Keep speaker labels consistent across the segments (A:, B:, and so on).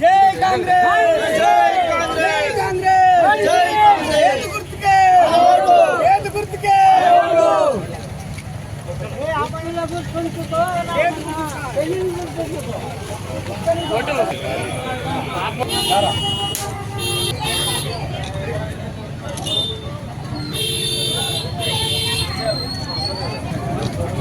A: జై కాంగ్రెస్! జై కాంగ్రెస్ కాంగ్రెస్ జై కాంగ్రెస్ గుర్తుకే ఏది గుర్తుకే ఏది గుర్తుకే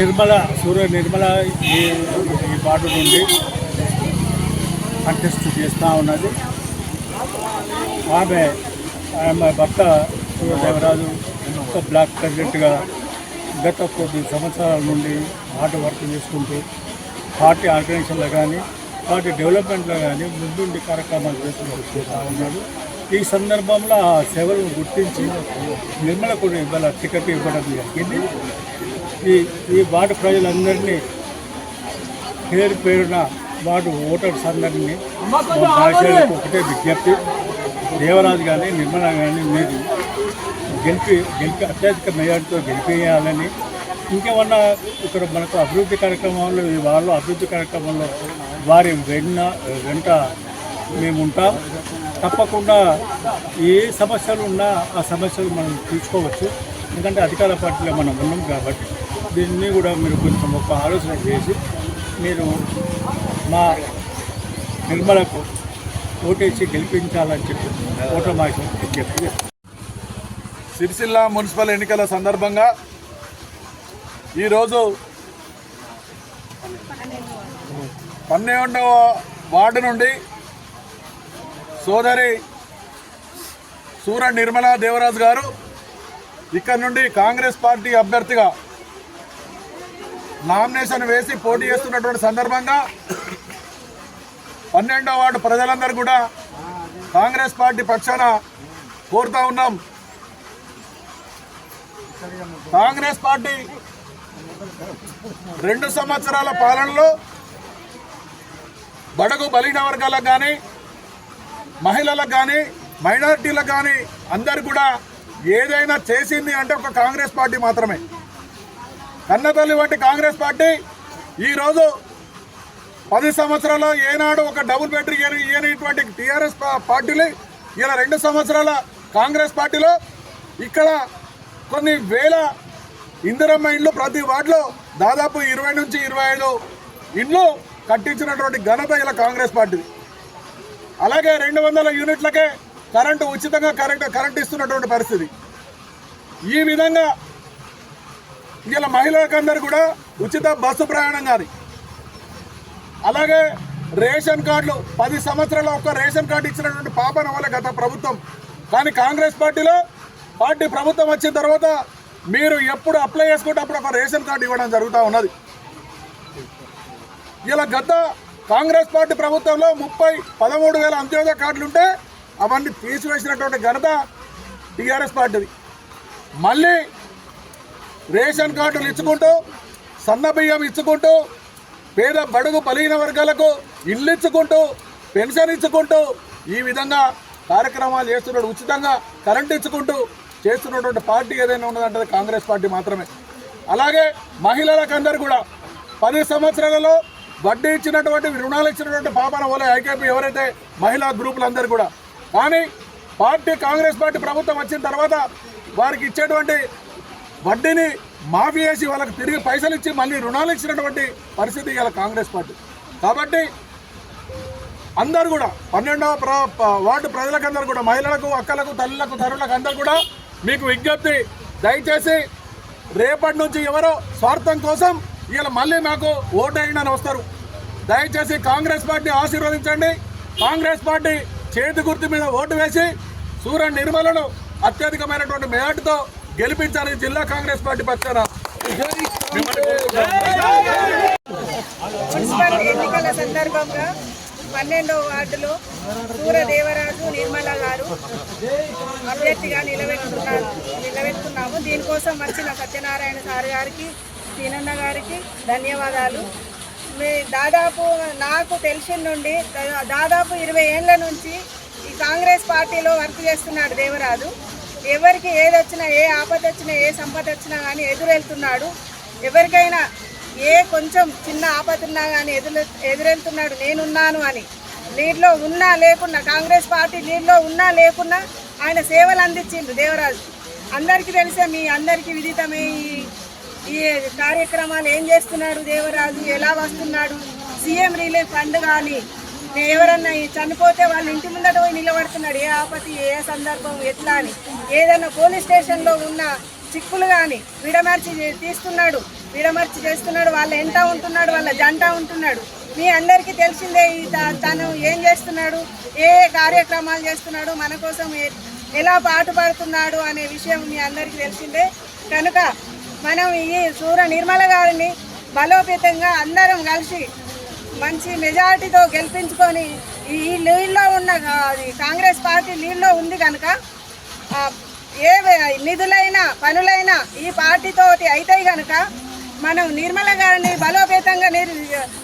B: నిర్మల సూర్య నిర్మల ఈ ఈ పాట నుండి కంటెస్ట్ చేస్తూ ఉన్నది. ఆమె ఆమె భర్త సూర్యదేవరాజు ఒక బ్లాక్ ప్రెసిడెంట్గా గత కొద్ది సంవత్సరాల నుండి హార్డ్ వర్క్ చేసుకుంటూ పార్టీ ఆర్గనైజేషన్లో కానీ పార్టీ డెవలప్మెంట్లో కానీ ముందుండి కార్యక్రమాలు చేసుకుంటూ ఉన్నాడు. ఈ సందర్భంలో ఆ సేవలను గుర్తించి నిర్మలకు ఇవాళ టికెట్ ఇవ్వడం జరిగింది. ఈ ఈ వార్డు ప్రజలందరినీ పేరు పేరున వార్డు ఓటర్స్ అందరినీ మా ఒకటే విజ్ఞప్తి. దేవరాజు కానీ నిర్మల కానీ మీరు గెలిపి గెలిపి అత్యధిక మెజార్టీతో గెలిపేయాలని. ఇంకేమన్నా ఇక్కడ మనకు అభివృద్ధి కార్యక్రమంలో ఈ వాళ్ళు అభివృద్ధి కార్యక్రమంలో వారి వెన్న వెంట మేము ఉంటాం తప్పకుండా ఏ సమస్యలు ఉన్నా ఆ సమస్యలు మనం తీసుకోవచ్చు. ఎందుకంటే అధికార పార్టీలో మనం ఉన్నాం కాబట్టి దీన్ని కూడా మీరు కొంచెం ఒక ఆలోచన చేసి మీరు మా నిర్మలకు ఓటేసి గెలిపించాలని చెప్పి ఓటమాసి చెప్పి
C: సిరిసిల్ల మున్సిపల్ ఎన్నికల సందర్భంగా ఈరోజు పన్నెండవ వార్డు నుండి సోదరి సూర నిర్మలా దేవరాజు గారు ఇక్కడ నుండి కాంగ్రెస్ పార్టీ అభ్యర్థిగా నామినేషన్ వేసి పోటీ చేస్తున్నటువంటి సందర్భంగా పన్నెండో వార్డు ప్రజలందరూ కూడా కాంగ్రెస్ పార్టీ పక్షాన కోరుతా ఉన్నాం. కాంగ్రెస్ పార్టీ రెండు సంవత్సరాల పాలనలో బడుగు బలిన వర్గాలకు కానీ మహిళలకు కానీ మైనారిటీలకు కానీ అందరు కూడా ఏదైనా చేసింది అంటే ఒక కాంగ్రెస్ పార్టీ మాత్రమే. కన్నతల్లి వంటి కాంగ్రెస్ పార్టీ ఈరోజు పది సంవత్సరాలు ఏనాడు ఒక డబుల్ బెడ్రూమ్ ఇవ్వనిటువంటి టీఆర్ఎస్ పార్టీలు ఇలా రెండు సంవత్సరాల కాంగ్రెస్ పార్టీలో ఇక్కడ కొన్ని వేల ఇందిరమ్మ ఇండ్లు ప్రతి వార్డులో దాదాపు ఇరవై నుంచి ఇరవై ఐదు ఇండ్లు కట్టించినటువంటి ఘనత ఇలా కాంగ్రెస్ పార్టీ అలాగే రెండు వందల యూనిట్లకే కరెంటు ఉచితంగా కరెంట్ కరెంట్ ఇస్తున్నటువంటి పరిస్థితి. ఈ విధంగా ఇలా మహిళలకందరూ కూడా ఉచిత బస్సు ప్రయాణం కానీ అలాగే రేషన్ కార్డులు పది సంవత్సరాల ఒక్క రేషన్ కార్డు ఇచ్చినటువంటి పాపన వల్ల గత ప్రభుత్వం. కానీ కాంగ్రెస్ పార్టీలో పార్టీ ప్రభుత్వం వచ్చిన తర్వాత మీరు ఎప్పుడు అప్లై చేసుకుంటే అప్పుడు ఒక రేషన్ కార్డు ఇవ్వడం జరుగుతూ ఉన్నది. ఇలా గత కాంగ్రెస్ పార్టీ ప్రభుత్వంలో ముప్పై పదమూడు వేల అంత్యోదయ కార్డులు ఉంటే అవన్నీ తీసివేసినటువంటి ఘనత టీఆర్ఎస్ పార్టీది. మళ్ళీ రేషన్ కార్డులు ఇచ్చుకుంటూ సన్నబియ్యం ఇచ్చుకుంటూ పేద బడుగు బలిగిన వర్గాలకు ఇల్లు ఇచ్చుకుంటూ పెన్షన్ ఇచ్చుకుంటూ ఈ విధంగా కార్యక్రమాలు చేస్తున్నాడు ఉచితంగా కరెంట్ ఇచ్చుకుంటూ చేస్తున్నటువంటి పార్టీ ఏదైనా ఉన్నదంటే కాంగ్రెస్ పార్టీ మాత్రమే. అలాగే మహిళలకు అందరు కూడా పది సంవత్సరాలలో వడ్డీ ఇచ్చినటువంటి రుణాలు ఇచ్చినటువంటి పాపన ఓలే ఐకేపీ ఎవరైతే మహిళా గ్రూపులందరూ కూడా. కానీ పార్టీ కాంగ్రెస్ పార్టీ ప్రభుత్వం వచ్చిన తర్వాత వారికి ఇచ్చేటువంటి వడ్డీని మాఫీ చేసి వాళ్ళకి తిరిగి పైసలు ఇచ్చి మళ్ళీ రుణాలు ఇచ్చినటువంటి పరిస్థితి ఇవాళ కాంగ్రెస్ పార్టీ. కాబట్టి అందరు కూడా పన్నెండవ ప్ర వార్డు ప్రజలకందరూ కూడా మహిళలకు అక్కలకు తల్లులకు తరులకు అందరూ కూడా మీకు విజ్ఞప్తి. దయచేసి రేపటి నుంచి ఎవరో స్వార్థం కోసం ఇలా మళ్ళీ మాకు ఓటు వస్తారు. దయచేసి కాంగ్రెస్ పార్టీ ఆశీర్వదించండి. కాంగ్రెస్ పార్టీ చేతి గుర్తు మీద ఓటు వేసి సూర్య నిర్మలను అత్యధికమైనటువంటి మేటతో గెలిపించాలని జిల్లా కాంగ్రెస్ పార్టీ పక్షాన.
D: మున్సిపల్ ఎన్నికల సందర్భంగా పన్నెండవ వార్డులో సూర్యదేవరాజు నిర్మల గారు అభ్యర్థిగా నిలబెట్టుకున్నారు నిలబెట్టుకున్నాము. దీనికోసం వచ్చిన సత్యనారాయణ సార్ గారికి సీనన్న గారికి ధన్యవాదాలు. మీ దాదాపు నాకు తెలిసిన నుండి దాదాపు ఇరవై ఏళ్ళ నుంచి ఈ కాంగ్రెస్ పార్టీలో వర్క్ చేస్తున్నాడు దేవరాజు. ఎవరికి ఏది వచ్చినా ఏ ఆపద వచ్చినా ఏ సంపద వచ్చినా కానీ ఎదురెళ్తున్నాడు. ఎవరికైనా ఏ కొంచెం చిన్న ఆపద ఉన్నా కానీ ఎదురు ఎదురెళ్తున్నాడు నేనున్నాను అని. లీడ్లో ఉన్నా లేకున్నా కాంగ్రెస్ పార్టీ లీడ్లో ఉన్నా లేకున్నా ఆయన సేవలు అందించిండు దేవరాజు. అందరికీ తెలిసే మీ అందరికీ విదితమే ఈ ఈ కార్యక్రమాలు ఏం చేస్తున్నాడు దేవరాజు ఎలా వస్తున్నాడు? సీఎం రిలీఫ్ ఫండ్ కానీ ఎవరన్నా చనిపోతే వాళ్ళ ఇంటి ముందట పోయి నిలబడుతున్నాడు. ఏ ఆపతి ఏ సందర్భం ఎట్లా అని. ఏదైనా పోలీస్ స్టేషన్లో ఉన్న చిక్కులు కానీ విడమర్చి తీస్తున్నాడు. విడమర్చి చేస్తున్నాడు. వాళ్ళ ఎంత ఉంటున్నాడు వాళ్ళ జంట ఉంటున్నాడు. మీ అందరికీ తెలిసిందే ఈ త- తను ఏం చేస్తున్నాడు? ఏ ఏ కార్యక్రమాలు చేస్తున్నాడు? మన కోసం ఎలా పాటుపడుతున్నాడు అనే విషయం మీ అందరికీ తెలిసిందే. కనుక మనం ఈ సూర నిర్మల గారిని బలోపేతంగా అందరం కలిసి మంచి మెజారిటీతో గెలిపించుకొని ఈ లీడ్లో ఉన్న అది కాంగ్రెస్ పార్టీ లీడ్లో ఉంది కనుక ఏ నిధులైనా పనులైనా ఈ పార్టీతోటి అవుతాయి కనుక మనం నిర్మల గారిని బలోపేతంగా నిర్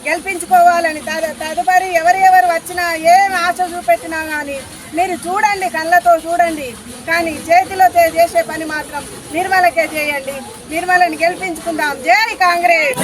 D: గెలిపించుకోవాలని తదుపరి ఎవరు ఎవరు వచ్చినా ఏం ఆశ చూపెట్టినా కానీ మీరు చూడండి కళ్ళతో చూడండి. కానీ చేతిలో చే- చేసే పని మాత్రం నిర్మలకే చేయండి. నిర్మలని గెలిపించుకుందాం. జై కాంగ్రెస్!